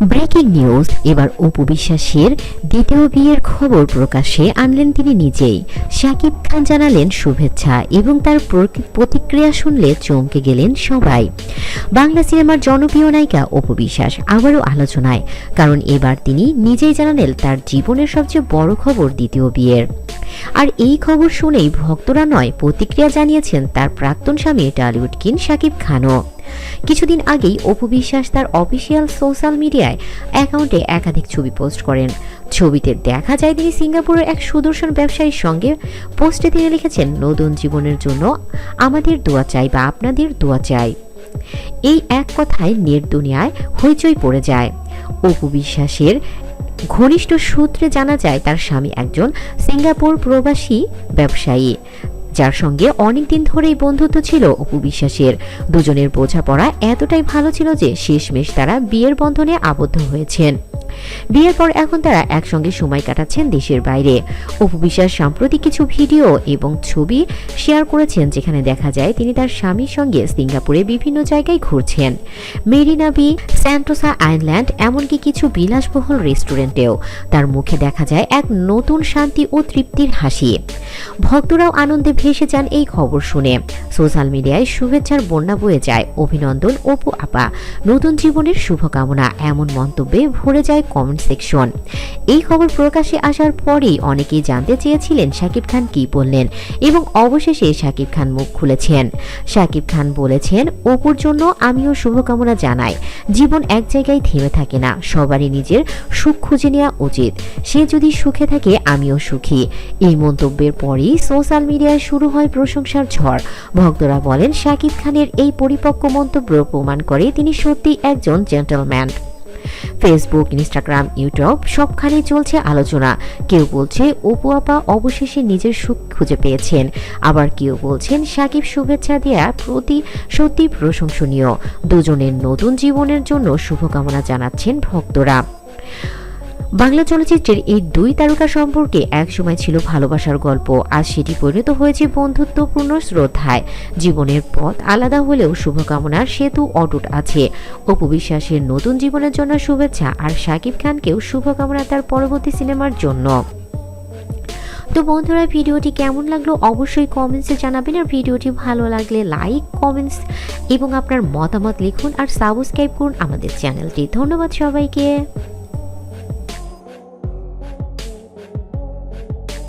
Breaking news, এবার অপু বিশ্বাসের দ্বিতীয় বিয়ের খবর প্রকাশে আনলেন তিনি নিজেই। শাকিব খান জানালেন শুভেচ্ছা এবং তার প্রতিক্রিয়া শুনলে চমকে গেলেন সবাই। বাংলা সিনেমার জনপ্রিয় নায়িকা অপু বিশ্বাস আবারও আলোচনায়, কারণ এবার তিনি নিজেই জানালেন তার জীবনের সবচেয়ে বড় খবর দ্বিতীয় বিয়ের। আর এই খবর শুনেই ভক্তরা নয়, প্রতিক্রিয়া জানিয়েছেন তার প্রাক্তন স্বামী টলিউড কিন শাকিব খানও। কিছুদিন আগেই অপু বিশ্বাস তার অফিসিয়াল সোশ্যাল মিডিয়ায় অ্যাকাউন্টে একাধিক ছবি পোস্ট করেন। ছবিতে দেখা যায় তিনি সিঙ্গাপুরের এক সুদর্শন ব্যবসায়ীর সঙ্গে পোস্টে তিনি লিখেছেন, নতুন জীবনের জন্য আমাদের দোয়া চাই বা আপনাদের দোয়া চাই। এই এক কথায় নেট দুনিয়ায় হইচই পড়ে যায়। অপু বিশ্বাসের ঘনিষ্ঠ সূত্রে জানা যায়, তার স্বামী একজন সিঙ্গাপুর প্রবাসী ব্যবসায়ী, যার সঙ্গে অনেকদিন ধরেই বন্ধুত্ব ছিল অপু বিশ্বাসের। দুজনের বোঝাপড়া এতটাই ভালো ছিল যে শেষমেশ তারা বিয়ের বন্ধনে আবদ্ধ হয়েছেন। বিয়ের পর এখন তারা একসঙ্গে সময় কাটাচ্ছেন দেশের বাইরে। অপু বিশ্বাস সাম্প্রতি কিছু ভিডিও এবং ছবি শেয়ার করেছেন যেখানে দেখা যায় তিনি তার স্বামীর সঙ্গে সিঙ্গাপুরে বিভিন্ন জায়গায় ঘুরছেন। মেরিনা বি, স্যান্টোসা আইল্যান্ড এমনকি কিছু বিলাসবহুল রেস্টুরেন্টেও। তার মুখে দেখা যায় এক নতুন শান্তি ও তৃপ্তির হাসি। ভক্তরাও আনন্দে ভেসে যান এই খবর শুনে। সোশ্যাল মিডিয়ায় শুভেচ্ছার বন্যা বয়ে যায়। অভিনন্দন অপু আপা। নতুন জীবনের শুভকামনা। এমন মন্তব্যে ভরে যায় কমেন্ট সেকশন। এই খবর প্রকাশে আসার পরেই অনেকেই জানতে চেয়েছিলেন শাকিব খান কি বললেন এবং অবশেষে শাকিব খান মুখ খুলেছেন। শাকিব খান বলেছেন, অপুর জন্য আমিও শুভকামনা জানাই। জীবন এক জায়গায় থেমে থাকে না, সবারই নিজের সুখ খুঁজে নেওয়া উচিত। সে যদি সুখে থাকে, আমিও সুখী। এই মন্তব্যের পরেই সোশ্যাল মিডিয়ায় শুরু হয় প্রশংসার ঝড়। ভক্তরা বলেন, শাকিব খানের এই পরিপক্ক মন্তব্য প্রমাণ করে তিনি সত্যি একজন জেন্টলম্যান ফেসবুক ইনস্টাগ্রাম ইউটিউব সবখানে চলছে আলোচনা। কেউ বলছে, অপু আপা অবশেষে নিজের সুখ খুঁজে পেয়েছেন। আবার কেউ বলছেন, সাকিব শুভেচ্ছা দেয়া প্রতি সত্যি প্রশংসনীয়। দুজনের নতুন জীবনের জন্য শুভকামনা জানাচ্ছেন ভক্তরা। বাংলা চলচ্চিত্রের এই দুই তারকা সম্পর্কে একসময় ছিল ভালোবাসার গল্প, আজ সেটি পরিণত হয়েছে বন্ধুত্বপূর্ণ শ্রদ্ধায়। জীবনের পথ আলাদা হলেও শুভকামনার সেতু অটুট আছে। অপু বিশ্বাসের নতুন জীবনের জন্য শুভেচ্ছা আর শাকিব খানকেও শুভকামনা তার পরবর্তী সিনেমার জন্য। তো বন্ধুরা, ভিডিওটি কেমন লাগল অবশ্যই কমেন্টসে জানাবেন আর ভিডিওটি ভালো লাগলে লাইক কমেন্টস এবং আপনার মতামত লিখুন আর সাবস্ক্রাইব করুন আমাদের চ্যানেলটি ধন্যবাদ সবাইকে।